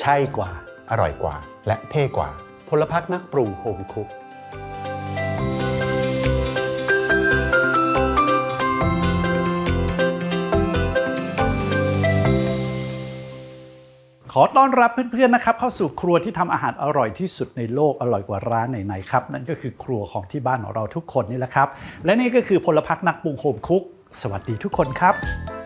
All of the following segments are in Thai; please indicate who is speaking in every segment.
Speaker 1: ใช่กว่า
Speaker 2: อร่อยกว่า และเท่กว่า
Speaker 1: พลพักนักปรุงโฮมคุก
Speaker 3: ขอต้อนรับเพื่อนๆนะครับเข้าสู่ครัวที่ทำอาหารอร่อยที่สุดในโลกอร่อยกว่าร้านไหนๆครับ นั่นก็คือครัวของที่บ้านของเราทุกคนนี่แหละครับ และนี่ก็คือพลพักนักปรุงโฮมคุก สวัสดีทุกคนครับ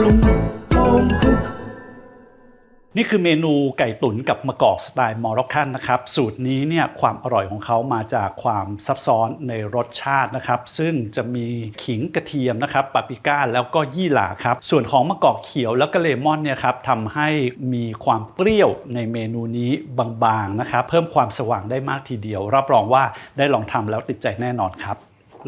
Speaker 4: รุงโฮมคุก
Speaker 3: นี่คือเมนูไก่ตุ๋นกับมะกอกสไตล์มอร็อกกันนะครับ สูตรนี้เนี่ยความอร่อยของเขามาจากความซับซ้อนในรสชาตินะครับ ซึ่งจะมีขิงกระเทียมนะครับปาปริก้าแล้วก็ยี่หร่าครับ ส่วนของมะกอกเขียวแล้วก็เลมอนเนี่ยครับทำให้มีความเปรี้ยวในเมนูนี้บางๆนะครับ เพิ่มความสว่างได้มากทีเดียว รับรองว่าได้ลองทำแล้วติดใจแน่นอนครับ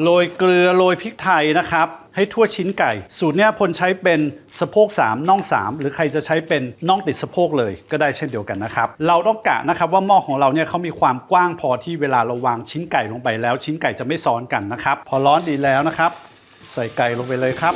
Speaker 3: โรยเกลือโรยพริกไทยนะครับ ให้ทั่วชิ้นไก่ สูตรเนี้ยพลใช้เป็นสะโพก3น่อง 3 หรือใครจะใช้เป็นน่องติดสะโพกเลย ก็ได้เช่นเดียวกันนะครับ เราต้องกะนะครับว่าหม้อของเราเนี่ยเขามีความกว้างพอที่เวลาเราวางชิ้นไก่ลงไปแล้ว ชิ้นไก่จะไม่ซ้อนกันนะครับ พอร้อนดีแล้วนะครับ ใส่ไก่ลงไปเลยครับ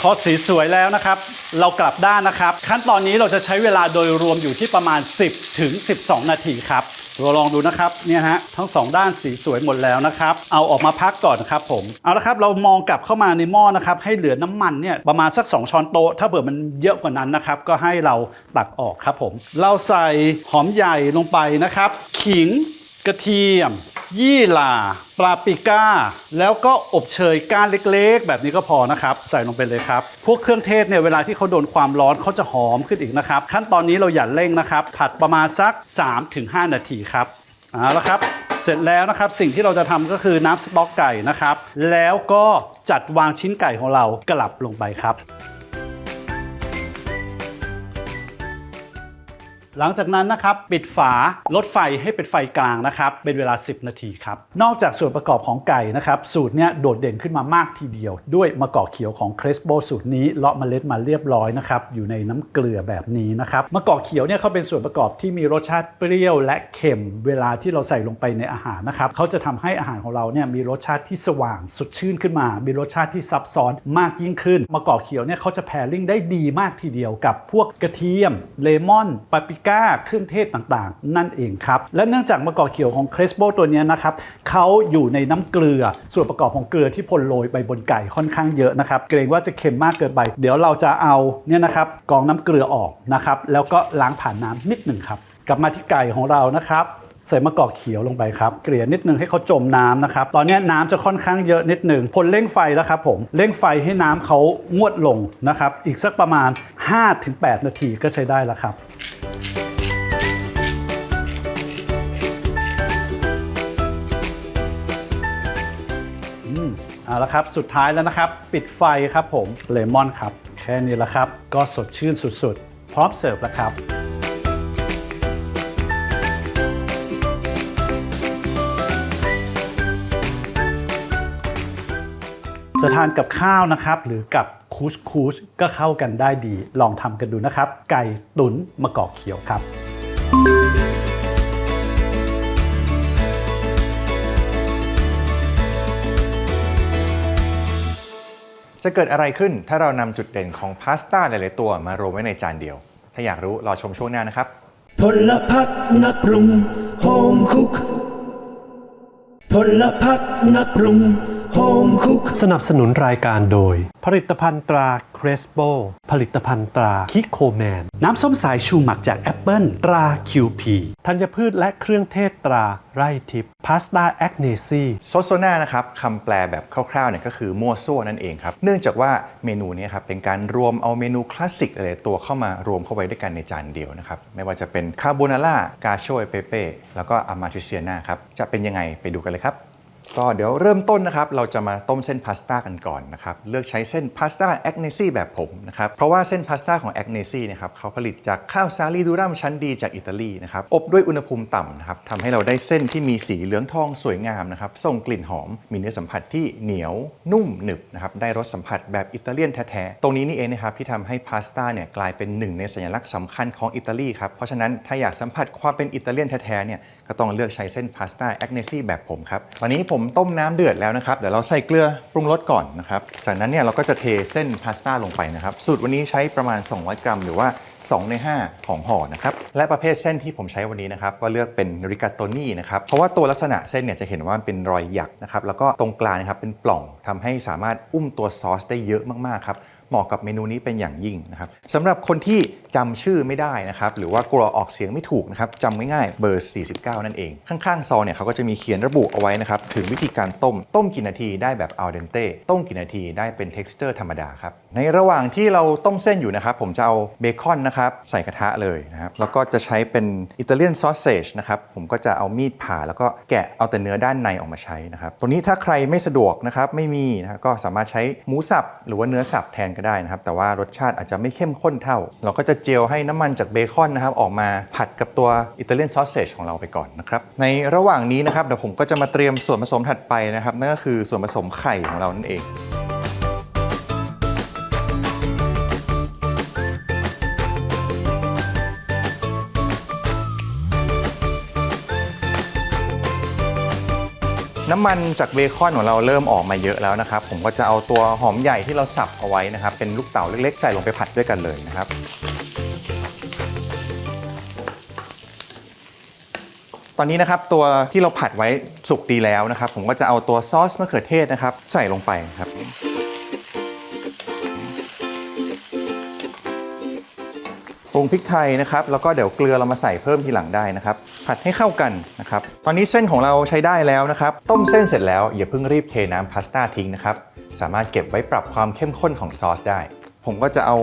Speaker 3: พอสีสวยแล้วนะครับ เรากลับด้านนะครับ ขั้นตอนนี้เราจะใช้เวลาโดยรวมอยู่ที่ประมาณ 10ถึง12 นาทีครับเราลองดูนะครับเนี่ยฮะทั้งสองด้านสีสวยหมดแล้วนะครับเอาออกมาพักก่อนนะครับผมเอาละครับเรามองกลับเข้ามาในหม้อนะครับให้เหลือน้ำมันเนี่ยประมาณสัก 2 ช้อนโต๊ะถ้าเผื่อมันเยอะกว่านั้นนะครับก็ให้เราตักออกครับผม เราใส่หอมใหญ่ลงไปนะครับ ขิง กระเทียม ยี่หร่าปลาปิก้า แล้วก็อบเชยก้านเล็กๆ แบบนี้ก็พอนะครับ ใส่ลงไปเลยครับ พวกเครื่องเทศเนี่ยเวลาที่เขาโดนความร้อนเขาจะหอมขึ้นอีกนะครับ ขั้นตอนนี้เราอย่าเร่งนะครับ ผัดประมาณสัก 3-5 นาทีครับเอาละครับเสร็จแล้วนะครับสิ่งที่เราจะทำก็คือน้ำสต๊อกไก่นะครับ แล้วก็จัดวางชิ้นไก่ของเรากลับลงไปครับ หลังจากนั้นนะครับปิดฝาลดไฟให้เป็นไฟกลางนะครับเป็นเวลา 10 นาทีครับนอกจากส่วนประกอบของไก่นะครับสูตรเนี้ยโดดเด่นขึ้นมามากทีเดียว ด้วยมะกอกเขียวของเครสโบสูตรนี้เลาะเมล็ดมาเรียบร้อยนะครับอยู่ในน้ำเกลือแบบนี้นะครับมะกอกเขียวเนี่ยเขาเป็นส่วนประกอบที่มีรสชาติเปรี้ยวและเค็ม เวลาที่เราใส่ลงไปในอาหารนะครับเขาจะทำให้อาหารของเราเนี่ยมีรสชาติที่สว่างสดชื่นขึ้นมา มีรสชาติที่ซับซ้อนมากยิ่งขึ้นมะกอกเขียวเนี่ยเขาจะแพรลิ่งได้ดีมากทีเดียวกับพวกกระเทียมเลมอนปาปริก้าเครื่องเทศต่างๆ นั่นเองครับ และเนื่องจากมะกอกเขียวของเครสโบตัวนี้นะครับเขาอยู่ในน้ำเกลือส่วนประกอบของเกลือที่พลโรยไปบนไก่ค่อนข้างเยอะนะครับเกรงว่าจะเค็มมากเกินไป เดี๋ยวเราจะเอาเนี่ยนะครับกองน้ำเกลือออกนะครับแล้วก็ล้างผ่านน้ำนิดหนึ่งครับกลับมาที่ไก่ของเรานะครับใส่มะกอกเขียวลงไปครับเกลี่ยนิดนึงให้เขาจมน้ำนะครับ ตอนนี้น้ำจะค่อนข้างเยอะนิดนึงพลเร่งไฟแล้วครับผมเร่งไฟให้น้ำเขางวดลงนะครับ อีกสักประมาณ 5-8 นาทีก็ใช้ได้แล้วครับ เอาละครับ สุดท้ายแล้วนะครับ ปิดไฟครับผมเลมอนครับ แค่นี้แหละครับ ก็สดชื่นสุดๆ พร้อมเสิร์ฟแล้วครับจะทานกับข้าวนะครับ หรือกับคูสคูสก็เข้ากันได้ดี ลองทำกันดูนะครับ ไก่ตุ๋นมะกอกเขียวครับ
Speaker 2: จะเกิดอะไรขึ้นถ้าเรานำจุดเด่นของพาสต้าหลายๆตัวมารวมไว้ในจานเดียว ถ้าอยากรู้รอชมช่วงหน้านะครับ
Speaker 4: พลพักนักปรุงโฮมคุกพลพักนักปรุง home cook
Speaker 1: สนับสนุนรายการโดย ผลิตภัณฑ์ตราเครสโบผลิตภัณฑ์ตราคิโคแมน
Speaker 3: น้ำส้มสายชูหมักจากแอปเปิลตรา QP
Speaker 1: ธัญพืชและเครื่องเทศตราไร่ทิพย์พาสต้าแอคเนซี
Speaker 2: โซโซนานะครับคำแปลแบบคร่าวๆเนี่ยก็คือมั่วซั่วนั่นเองครับ เนื่องจากว่าเมนูเนี้ครับเป็นการรวมเอาเมนูคลาสสิกหลายๆตัวเข้ามารวมเข้าไว้ด้วยกันในจานเดียวนะครับ ไม่ว่าจะเป็นคาโบนาร่ากาโชยเปเป้แล้วก็อามาทริเซียนาครับจะเป็นยังไงไปดูกันเลยครับ ก็เดี๋ยวเริ่มต้นนะครับ เราจะมาต้มเส้นพาสต้ากันก่อนนะครับ เลือกใช้เส้นพาสต้าแอคเนซี่แบบผมนะครับ เพราะว่าเส้นพาสต้าของแอคเนซี่นะครับเขาผลิตจากข้าวซาลีดูรัมชั้นดีจากอิตาลีนะครับ อบด้วยอุณหภูมิต่ำนะครับทำให้เราได้เส้นที่มีสีเหลืองทองสวยงามนะครับส่งกลิ่นหอม มีเนื้อสัมผัสที่เหนียวนุ่มหนึบนะครับได้รสสัมผัสแบบอิตาเลียนแท้ๆตรงนี้นี่เองนะครับที่ทำให้พาสต้าเนี่ยกลายเป็นหนึ่งในสัญลักษณ์สำคัญของอิตาลีครับเพราะฉะนั้นถ้าอยากสัมผัสความเป็นอิตาเลียนแท้ๆเนี่ย ก็ต้องเลือกใช้เส้นพาสต้าแอคเนซี่แบบผมครับ ตอนนี้ผมต้มน้ำเดือดแล้วนะครับ เดี๋ยวเราใส่เกลือปรุงรสก่อนนะครับ จากนั้นเนี่ยเราก็จะเทเส้นพาสต้าลงไปนะครับ สูตรวันนี้ใช้ประมาณ 200 กรัม หรือว่า 2 ใน 5 ของห่อนะครับ และประเภทเส้นที่ผมใช้วันนี้นะครับก็เลือกเป็นริกาโตนี่นะครับ เพราะว่าตัวลักษณะเส้นเนี่ยจะเห็นว่าเป็นรอยหยักนะครับ แล้วก็ตรงกลางนะครับเป็นปล่องทำให้สามารถอุ้มตัวซอสได้เยอะมากๆครับ เหมาะกับเมนูนี้เป็นอย่างยิ่งนะครับสำหรับคนที่จำชื่อไม่ได้นะครับหรือว่ากลัวออกเสียงไม่ถูกนะครับจำง่ายๆเบอร์ 49 นั่นเอง ข้างๆ ซองเนี่ยเขาก็จะมีเขียนระบุเอาไว้นะครับถึงวิธีการต้มต้มกี่นาทีได้แบบอัลเดนเต้ต้มกี่นาทีได้เป็น t e x t อร์ธรรมดาครับในระหว่างที่เราต้มเส้นอยู่นะครับผมจะเอาเบคอนนะครับใส่กระทะเลยนะครับแล้วก็จะใช้เป็นอิตาเลียนซอสเซจนะครับผมก็จะเอามีดผ่าแล้วก็แกะเอาแต่เนื้อด้านในออกมาใช้นะครับตัวนี้ถ้าใครไม่สะดวกนะครับไม่มีนะก็สามารถใช้หมูสับหรือว่าเนื้อสับแทนก็ได้นะครับ แต่ว่ารสชาติอาจจะไม่เข้มข้นเท่า เราก็จะเจียวให้น้ำมันจากเบคอนนะครับออกมาผัดกับตัวอิตาเลียนซอสเซจของเราไปก่อนนะครับ ในระหว่างนี้นะครับเดี๋ยวผมก็จะมาเตรียมส่วนผสมถัดไปนะครับ นั่นก็คือส่วนผสมไข่ของเรานั่นเอง น้ำมันจากเบคอนของเราเริ่มออกมาเยอะแล้วนะครับ ผมก็จะเอาตัวหอมใหญ่ที่เราสับเอาไว้นะครับ เป็นลูกเต๋าเล็กๆ ใส่ลงไปผัดด้วยกันเลยนะครับ ตอนนี้นะครับตัวที่เราผัดไว้สุกดีแล้วนะครับ ผมก็จะเอาตัวซอสมะเขือเทศนะครับ ใส่ลงไปครับปรุงพริกไทยนะครับ แล้วก็เดี๋ยวเกลือเรามาใส่เพิ่มทีหลังได้นะครับ ผัดให้เข้ากันนะครับ ตอนนี้เส้นของเราใช้ได้แล้วนะครับ ต้มเส้นเสร็จแล้วอย่าเพิ่งรีบเทน้ำพาสต้าทิ้งนะครับ สามารถเก็บไว้ปรับความเข้มข้นของซอสได้ ผมก็จะเอา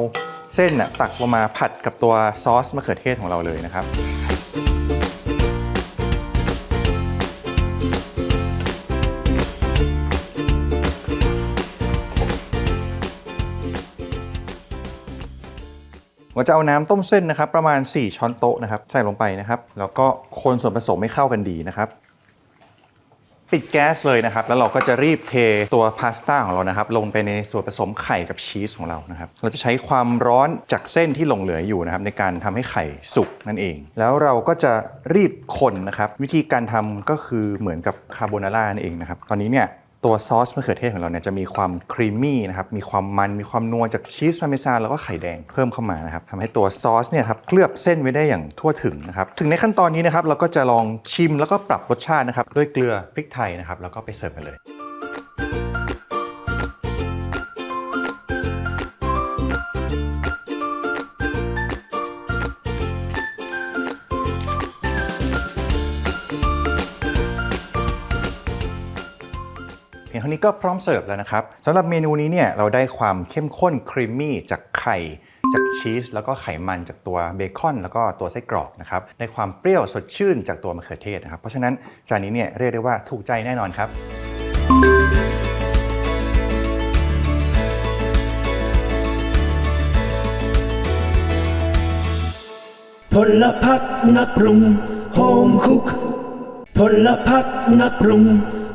Speaker 2: เส้นน่ะตักลงมาผัดกับตัวซอสมะเขือเทศของเราเลยนะครับ ผมจะเอาน้ำต้มเส้นนะครับ ประมาณ 4 ช้อนโต๊ะนะครับใส่ลงไปนะครับ แล้วก็คนส่วนผสมให้เข้ากันดีนะครับ ปิดแก๊สเลยนะครับ แล้วเราก็จะรีบเทตัวพาสต้าของเรานะครับ ลงไปในส่วนผสมไข่กับชีสของเรานะครับ เราจะใช้ความร้อนจากเส้นที่หลงเหลืออยู่นะครับ ในการทำให้ไข่สุกนั่นเอง แล้วเราก็จะรีบคนนะครับ วิธีการทำก็คือเหมือนกับคาโบนาร่านั่นเองนะครับ ตอนนี้เนี่ย ตัวซอสมะเขือเทศของเราเนี่ยจะมีความครีมมี่นะครับ มีความมัน มีความนัวจากชีสพาร์เมซานแล้วก็ไข่แดงเพิ่มเข้ามานะครับทำให้ตัวซอสเนี่ยครับเคลือบเส้นไว้ได้อย่างทั่วถึงนะครับ ถึงในขั้นตอนนี้นะครับเราก็จะลองชิมแล้วก็ปรับรสชาตินะครับด้วยเกลือพริกไทยนะครับแล้วก็ไปเสิร์ฟกันเลย นี้ก็พร้อมเสิร์ฟแล้วนะครับสำหรับเมนูนี้เนี่ยเราได้ความเข้มข้นครีมมี่จากไข่ จากชีสแล้วก็ไขมันจากตัวเบคอน แล้วก็ตัวไส้กรอกนะครับได้ความเปรี้ยวสดชื่นจากตัวมะเขือเทศนะครับเพราะฉะนั้นจานนี้เนี่ยเรียกได้ว่าถูกใจแน่นอนครับ
Speaker 4: พลพักนักปรุง home cook พลพักนักปรุง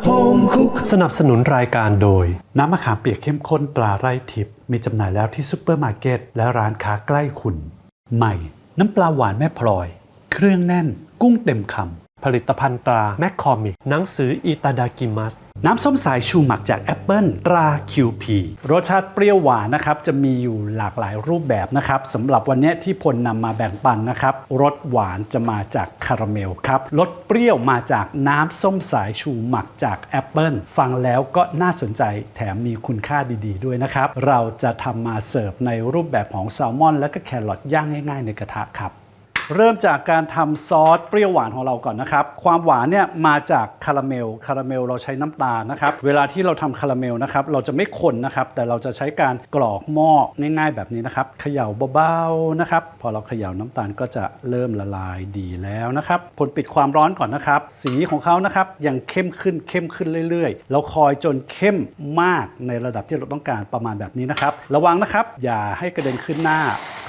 Speaker 4: home cook
Speaker 1: สนับสนุนรายการโดย
Speaker 3: น้ำมะขามเปียกเข้มข้นตราไร่ทิพย์มีจำหน่ายแล้วที่ซูเปอร์มาร์เก็ตและร้านค้าใกล้คุณ ใหม่ น้ำปลาหวานแม่พลอย เครื่องแน่น กุ้งเต็มคำ
Speaker 1: ผลิตภัณฑ์ตราแมคคอมิกหนังสืออิตาดากิมัส
Speaker 3: น้ำส้มสายชูหมักจากแอปเปิลตรา QP รสชาติเปรี้ยวหวานนะครับ จะมีอยู่หลากหลายรูปแบบนะครับสำหรับวันนี้ที่พลนำมาแบ่งปันนะครับ รสหวานจะมาจากคาราเมลครับ รสเปรี้ยวมาจากน้ำส้มสายชูหมักจากแอปเปิลฟังแล้วก็น่าสนใจแถมมีคุณค่าดีๆ ด้วยนะครับ เราจะทำมาเสิร์ฟในรูปแบบของแซลมอน และก็แครอทย่างง่าย ๆ ในกระทะครับ เริ่มจากการทำซอสเปรี้ยวหวานของเราก่อนนะครับ ความหวานเนี่ยมาจากคาราเมล คาราเมลเราใช้น้ำตาลนะครับ เวลาที่เราทำคาราเมลนะครับ เราจะไม่คนนะครับ แต่เราจะใช้การกรอกหม้อง่ายๆแบบนี้นะครับ เขย่าเบาๆนะครับ พอเราเขย่าน้ำตาลก็จะเริ่มละลายดีแล้วนะครับผลปิดความร้อนก่อนนะครับ สีของเขานะครับยังเข้มขึ้นเข้มขึ้นเรื่อยๆ เราคอยจนเข้มมากในระดับที่เราต้องการประมาณแบบนี้นะครับ ระวังนะครับ อย่าให้กระเด็นขึ้นหน้า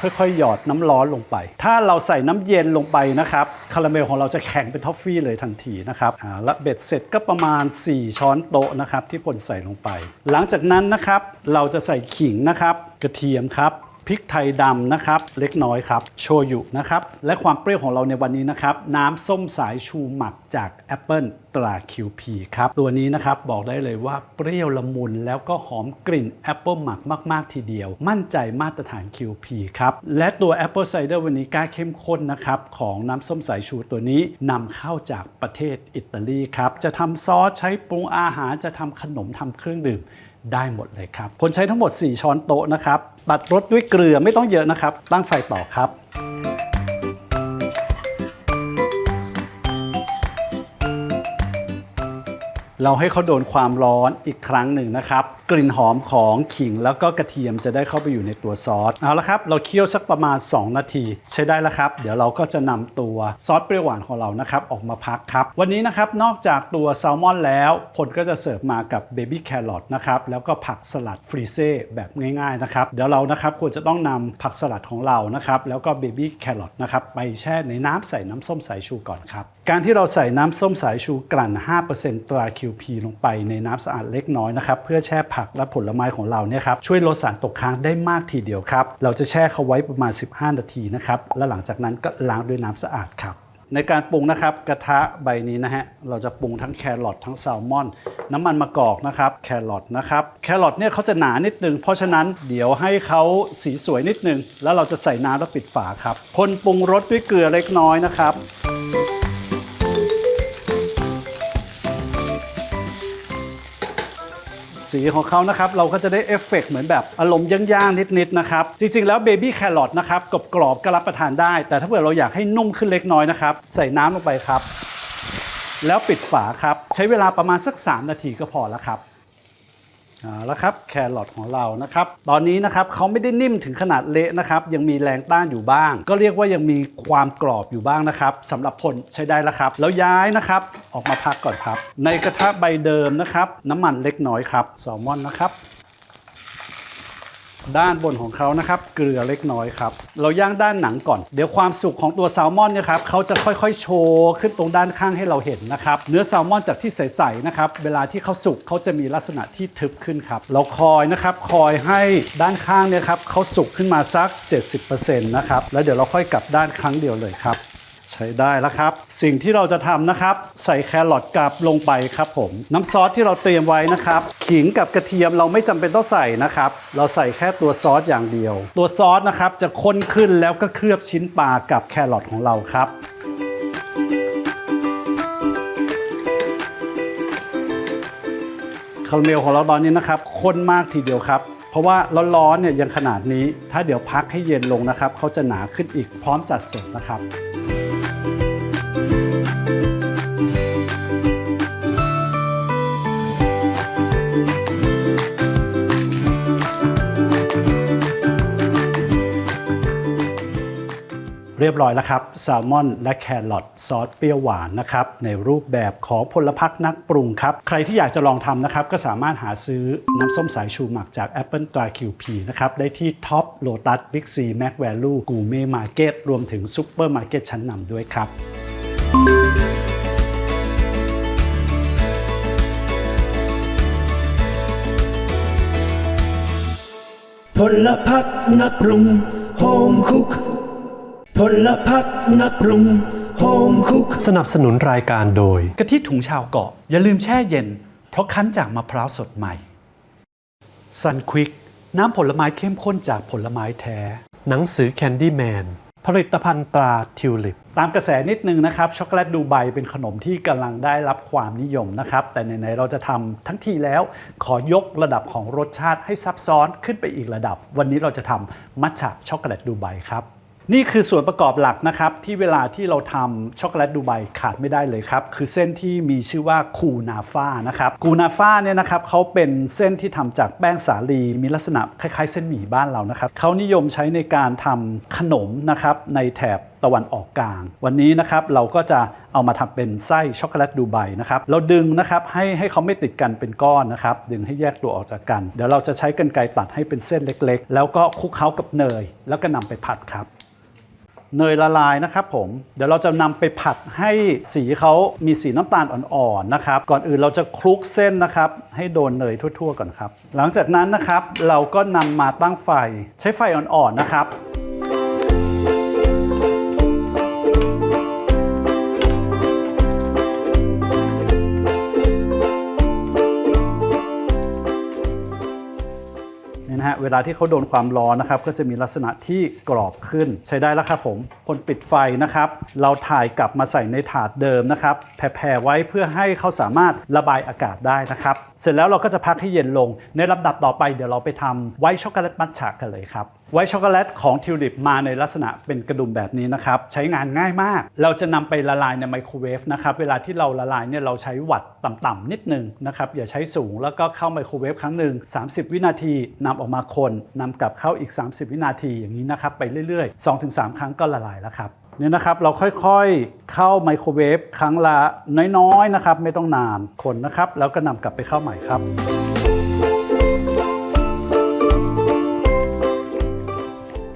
Speaker 3: ค่อยๆ หยอดน้ำร้อนลงไป ถ้าเราใส่น้ำเย็นลงไปนะครับคาราเมลของเราจะแข็งเป็นทอฟฟี่เลยทันทีนะครับและเบ็ดเสร็จก็ประมาณ 4 ช้อนโต๊ะนะครับที่พลใส่ลงไป หลังจากนั้นนะครับเราจะใส่ขิงนะครับ กระเทียมครับ พริกไทยดำนะครับ เล็กน้อยครับ โชยุนะครับ และความเปรี้ยวของเราในวันนี้นะครับ น้ำส้มสายชูหมักจากแอปเปิลตรา QP ครับ ตัวนี้นะครับบอกได้เลยว่าเปรี้ยวละมุนแล้วก็หอมกลิ่นแอปเปิลหมักมาก ๆ ทีเดียว มั่นใจมาตรฐาน QP ครับ และตัว Apple Cider วันนี้กล้าเข้มข้นนะครับ ของน้ำส้มสายชูตัวนี้นำเข้าจากประเทศอิตาลีครับ จะทำซอสใช้ปรุงอาหารจะทำขนมทำเครื่องดื่ม ได้หมดเลยครับ คนใช้ทั้งหมด 4 ช้อนโต๊ะนะครับ ตัดรสด้วยเกลือไม่ต้องเยอะนะครับ ตั้งไฟต่อครับ เราให้เขาโดนความร้อนอีกครั้งหนึ่งนะครับ กลิ่นหอมของขิงแล้วก็กระเทียมจะได้เข้าไปอยู่ในตัวซอสเอาละครับ เราเคี่ยวสักประมาณ 2 นาที ใช้ได้แล้วครับ เดี๋ยวเราก็จะนำตัวซอสเปรี้ยวหวานของเรานะครับออกมาพักครับ วันนี้นะครับนอกจากตัวแซลมอนแล้วผลก็จะเสิร์ฟมากับเบบี้แครอทนะครับแล้วก็ผักสลัดฟรีเซ่แบบง่ายๆนะครับเดี๋ยวเรานะครับควรจะต้องนำผักสลัดของเรานะครับแล้วก็เบบี้แครอทนะครับไปแช่ในน้ำใส่น้ำส้มสายชูก่อนครับ การที่เราใส่น้ำส้มสายชูกลั่น 5%ตรา QP ลงไปในน้ำสะอาดเล็กน้อยนะครับเพื่อแช่ผักและผลไม้ของเราเนี่ยครับช่วยลดสารตกค้างได้มากทีเดียวครับ เราจะแช่เขาไว้ประมาณ 15 นาทีนะครับและหลังจากนั้นก็ล้างด้วยน้ำสะอาดครับในการปรุงนะครับกระทะใบนี้นะฮะเราจะปรุงทั้งแครอททั้งแซลมอน น้ำมันมะกอกนะครับแครอทนะครับแครอทเนี่ยเขาจะหนานิดนึงเพราะฉะนั้นเดี๋ยวให้เขาสีสวยนิดนึง แล้วเราจะใส่น้ำแล้วปิดฝาครับคนปรุงรสด้วยเกลือเล็กน้อยนะครับ สีของเขานะครับ เราก็จะได้เอฟเฟกต์เหมือนแบบอารมณ์ย่างๆ นิดๆนะครับ จริงๆ แล้วเบบี้แครอทนะครับกรอบๆก็รับประทานได้ แต่ถ้าเกิดเราอยากให้นุ่มขึ้นเล็กน้อยนะครับ ใส่น้ำลงไปครับ แล้วปิดฝาครับ ใช้เวลาประมาณสัก 3 นาทีก็พอแล้วครับ เอาละครับแครอทของเรานะครับ ตอนนี้นะครับเขาไม่ได้นิ่มถึงขนาดเละนะครับ ยังมีแรงต้านอยู่บ้าง ก็เรียกว่ายังมีความกรอบอยู่บ้างนะครับสำหรับผลใช้ได้แล้วครับ แล้วย้ายนะครับออกมาพักก่อนครับ ในกระทะใบเดิมนะครับ น้ำมันเล็กน้อยครับแซลมอนนะครับ ด้านบนของเขานะครับ เกลือเล็กน้อยครับ เราย่างด้านหนังก่อน เดี๋ยวความสุกของตัวแซลมอนเนี่ยครับเขาจะค่อยๆ โชว์ขึ้นตรงด้านข้างให้เราเห็นนะครับ เนื้อแซลมอนจากที่ใสๆนะครับ เวลาที่เขาสุกเขาจะมีลักษณะที่ทึบขึ้นครับ เราคอยนะครับ คอยให้ด้านข้างเนี่ยครับเขาสุกขึ้นมาสัก 70%นะครับ แล้วเดี๋ยวเราค่อยกลับด้านครั้งเดียวเลยครับ ใช้ได้แล้วครับ สิ่งที่เราจะทำนะครับ ใส่แครอทกับลงไปครับผม น้ำซอสที่เราเตรียมไว้นะครับ ขิงกับกระเทียมเราไม่จำเป็นต้องใส่นะครับ เราใส่แค่ตัวซอสอย่างเดียว ตัวซอสนะครับจะข้นขึ้นแล้วก็เคลือบชิ้นปลากับแครอทของเราครับคาราเมลของเราตอนนี้นะครับข้นมากทีเดียวครับ เพราะว่าร้อนๆเนี่ยยังขนาดนี้ ถ้าเดี๋ยวพักให้เย็นลงนะครับเขาจะหนาขึ้นอีกพร้อมจัดเสิร์ฟนะครับ รียบร้อยแล้วครับแซลมอนและแครอทซอสเปรี้ยวหวานนะครับในรูปแบบของพลพักนักปรุงครับ ใครที่อยากจะลองทำนะครับก็สามารถหาซื้อน้ำส้มสายชูหมักจาก Apple ตรา QP นะครับได้ที่ท็อปโลตัสบิ๊กซีแม็กแวลูกูเม่มาร์เก็ตรวมถึงซุปเปอร์มาร์เก็ตชั้นนำด้วยครับ
Speaker 4: พลพักนักปรุงโฮมคุก พลพักนักปรุงโฮมคุก
Speaker 1: สนับสนุนรายการโดย
Speaker 3: กะทิถุงชาวเกาะ อย่าลืมแช่เย็น เพราะคั้นจากมะพร้าวสดใหม่ซันควิกน้ำผลไม้เข้มข้นจากผลไม้แท้
Speaker 1: หนังสือ Candyman ผลิตภัณฑ์ตราทิวลิป
Speaker 3: ตามกระแสนิดนึงนะครับ ช็อกโกแลตดูไบเป็นขนมที่กำลังได้รับความนิยมนะครับ แต่ไหนๆเราจะทำทั้งทีแล้ว ขอยกระดับของรสชาติให้ซับซ้อนขึ้นไปอีกระดับ วันนี้เราจะทำมัทฉะช็อกโกแลตดูไบครับ นี่คือส่วนประกอบหลักนะครับ ที่เวลาที่เราทำช็อกโกแลตดูไบขาดไม่ได้เลยครับ คือเส้นที่มีชื่อว่าคูนาฟ่านะครับคูนาฟ่าเนี่ยนะครับเขาเป็นเส้นที่ทำจากแป้งสาลีมีลักษณะคล้ายๆ เส้นหมี่บ้านเรานะครับเขานิยมใช้ในการทำขนมนะครับในแถบตะวันออกกลาง วันนี้นะครับเราก็จะเอามาทำเป็นไส้ช็อกโกแลตดูไบนะครับเราดึงนะครับให้ให้เขาไม่ติดกันเป็นก้อนนะครับดึงให้แยกตัวออกจากกัน เดี๋ยวเราจะใช้กรรไกรตัดให้เป็นเส้นเล็ก ๆ แล้วก็คลุกเคล้ากับเนย แล้วก็นำไปผัดครับ เนยละลายนะครับผม เดี๋ยวเราจะนำไปผัดให้สีเขามีสีน้ำตาลอ่อนๆนะครับ ก่อนอื่นเราจะคลุกเส้นนะครับ ให้โดนเนยทั่ว ๆ ก่อนครับ หลังจากนั้นนะครับเราก็นำมาตั้งไฟใช้ไฟอ่อนๆนะครับ เวลาที่เขาโดนความร้อนนะครับ ก็จะมีลักษณะที่กรอบขึ้นใช้ได้แล้วครับผมคนปิดไฟนะครับ เราถ่ายกลับมาใส่ในถาดเดิมนะครับแผ่ๆไว้เพื่อให้เขาสามารถระบายอากาศได้นะครับ เสร็จแล้วเราก็จะพักให้เย็นลง ในลำดับต่อไปเดี๋ยวเราไปทำไวท์ช็อกโกแลตมัทฉะกันเลยครับ ไวช็อกโกแลตของทิวลิปมาในลักษณะเป็นกระดุมแบบนี้นะครับ ใช้งานง่ายมาก เราจะนำไปละลายในไมโครเวฟนะครับ เวลาที่เราละลายเนี่ยเราใช้วัตต์ต่ำๆนิดนึงนะครับ อย่าใช้สูงแล้วก็เข้าไมโครเวฟครั้งหนึ่ง30 วินาทีนำออกมาคนนำกลับเข้าอีก 30 วินาทีอย่างนี้นะครับ ไปเรื่อยๆ 2-3 ครั้งก็ละลายแล้วครับเนี่ยนะครับเราค่อยๆเข้าไมโครเวฟครั้งละน้อยๆนะครับ ไม่ต้องนานคนนะครับ แล้วก็นำกลับไปเข้าใหม่ครับ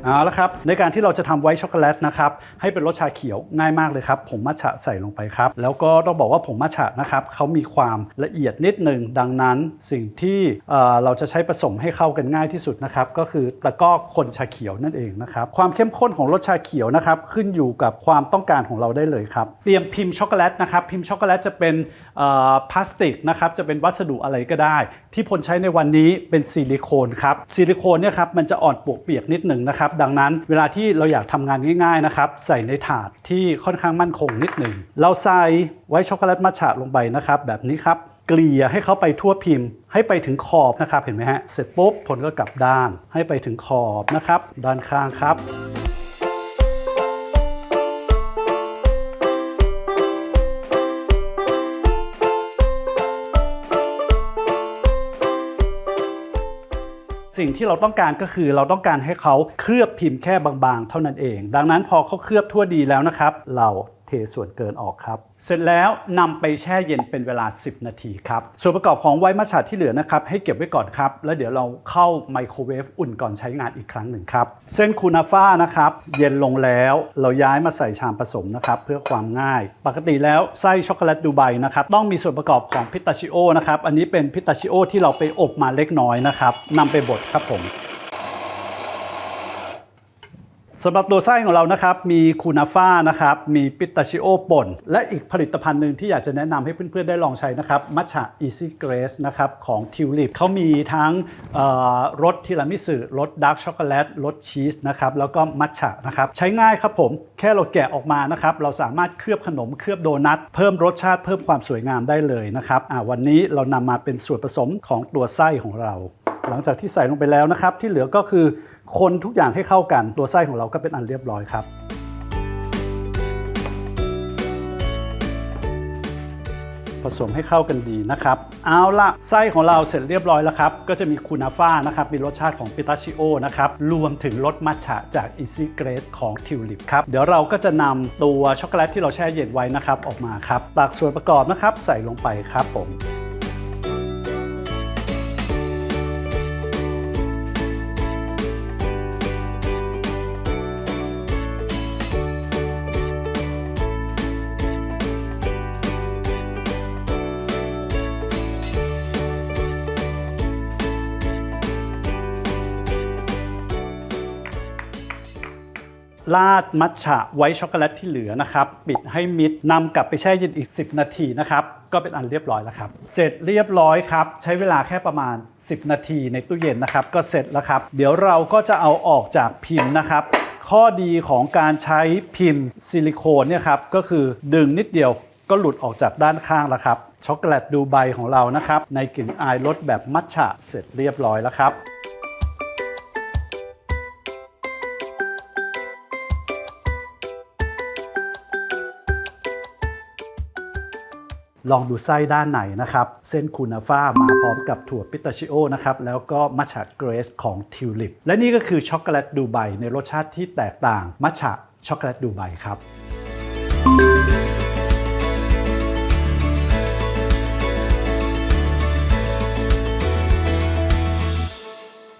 Speaker 3: เอาละครับในการที่เราจะทำไวท์ช็อกโกแลตนะครับให้เป็นรสชาเขียวง่ายมากเลยครับผงมัทฉะใส่ลงไปครับ แล้วก็ต้องบอกว่าผงมัทฉะนะครับเขามีความละเอียดนิดหนึ่งดังนั้นสิ่งที่เเราจะใช้ผสมให้เข้ากันง่ายที่สุดนะครับก็คือตะก้อคนชาเขียวนั่นเองนะครับความเข้มข้นของรสชาเขียวนะครับขึ้นอยู่กับความต้องการของเราได้เลยครับเตรียมพิมพ์ช็อกโกแลตนะครับพิมพ์ช็อกโกแลตจะเป็น พลาสติกนะครับจะเป็นวัสดุอะไรก็ได้ ที่พลใช้ในวันนี้เป็นซิลิโคนครับซิลิโคนเนี่ยครับมันจะอ่อนปวกเปียกนิดหนึ่งนะครับดังนั้นเวลาที่เราอยากทำงานง่ายๆนะครับใส่ในถาดที่ค่อนข้างมั่นคงนิดหนึ่งเราใส่ไว้ช็อกโกแลตมัทฉะลงไปนะครับแบบนี้ครับเกลี่ยให้เขาไปทั่วพิมพ์ ให้ไปถึงขอบนะครับเห็นไหมฮะเสร็จปุ๊บผลก็กลับด้านให้ไปถึงขอบนะครับด้านข้างครับ สิ่งที่เราต้องการก็คือเราต้องการให้เขาเคลือบพิมพ์แค่บางๆ เท่านั้นเอง ดังนั้นพอเขาเคลือบทั่วดีแล้วนะครับ เรา เทส่วนเกินออกครับ เสร็จแล้วนำไปแช่เย็นเป็นเวลา 10 นาทีครับ ส่วนประกอบของไวท์มัทฉะที่เหลือนะครับ ให้เก็บไว้ก่อนครับ แล้วเดี๋ยวเราเข้าไมโครเวฟอุ่นก่อนใช้งานอีกครั้งหนึ่งครับ เส้นคูนาฟ่านะครับ เย็นลงแล้วเราย้ายมาใส่ชามผสมนะครับ เพื่อความง่าย ปกติแล้วไส้ช็อกโกแลตดูไบนะครับต้องมีส่วนประกอบของพิตาชิโอนะครับอันนี้เป็นพิตาชิโอที่เราไปอบมาเล็กน้อยนะครับนำไปบดครับผม สำหรับตัวไส้ของเรานะครับ มีคูนาฟ่านะครับ มีปิตาชิโอป่น และอีกผลิตภัณฑ์หนึ่งที่อยากจะแนะนำให้เพื่อนๆได้ลองใช้นะครับ มัทฉะ Easy Grace นะครับ ของทิวลิปเขามีทั้งรสทีรามิสุรสดาร์กช็อกโกแลตรสชีสนะครับ แล้วก็มัทฉะนะครับ ใช้ง่ายครับผม แค่เราแกะออกมานะครับ เราสามารถเคลือบขนมเคลือบโดนัท เพิ่มรสชาติเพิ่มความสวยงามได้เลยนะครับวันนี้เรานำมาเป็นส่วนผสมของตัวไส้ของเรา หลังจากที่ใส่ลงไปแล้วนะครับที่เหลือก็คือ คนทุกอย่างให้เข้ากัน ตัวไส้ของเราก็เป็นอันเรียบร้อยครับ ผสมให้เข้ากันดีนะครับ เอาละไส้ของเราเสร็จเรียบร้อยแล้วครับ ก็จะมีคูนาฟ่านะครับ มีรสชาติของปิตาชิโอนะครับ รวมถึงรสมัทฉะจาก Easy Grace ของทิวลิปครับ เดี๋ยวเราก็จะนำตัวช็อกโกแลตที่เราแช่เย็นไว้นะครับ ออกมาครับตักส่วนประกอบนะครับ ใส่ลงไปครับผม ราดมัทฉะไว้ช็อกโกแลตที่เหลือนะครับ ปิดให้มิดนำกลับไปแช่เย็นอีก 10 นาทีนะครับ ก็เป็นอันเรียบร้อยแล้วครับ เสร็จเรียบร้อยครับ ใช้เวลาแค่ประมาณ 10 นาทีในตู้เย็นนะครับ ก็เสร็จแล้วครับ เดี๋ยวเราก็จะเอาออกจากพิมพ์นะครับข้อดีของการใช้พิมพ์ซิลิโคนเนี่ยครับก็คือดึงนิดเดียวก็หลุดออกจากด้านข้างแล้วครับช็อกโกแลตดูไบของเรานะครับในกลิ่นอายรสแบบมัทฉะเสร็จเรียบร้อยแล้วครับ ลองดูไส้ด้านไหนนะครับ เส้นคูนาฟ่ามาพร้อมกับถั่วปิตาชิโอนะครับ แล้วก็มัชฉะเกรสของทิวลิป และนี่ก็คือช็อกโกแลตดูไบในรสชาติที่แตกต่างมัชฉะช็อกโกแลตดูไบครับ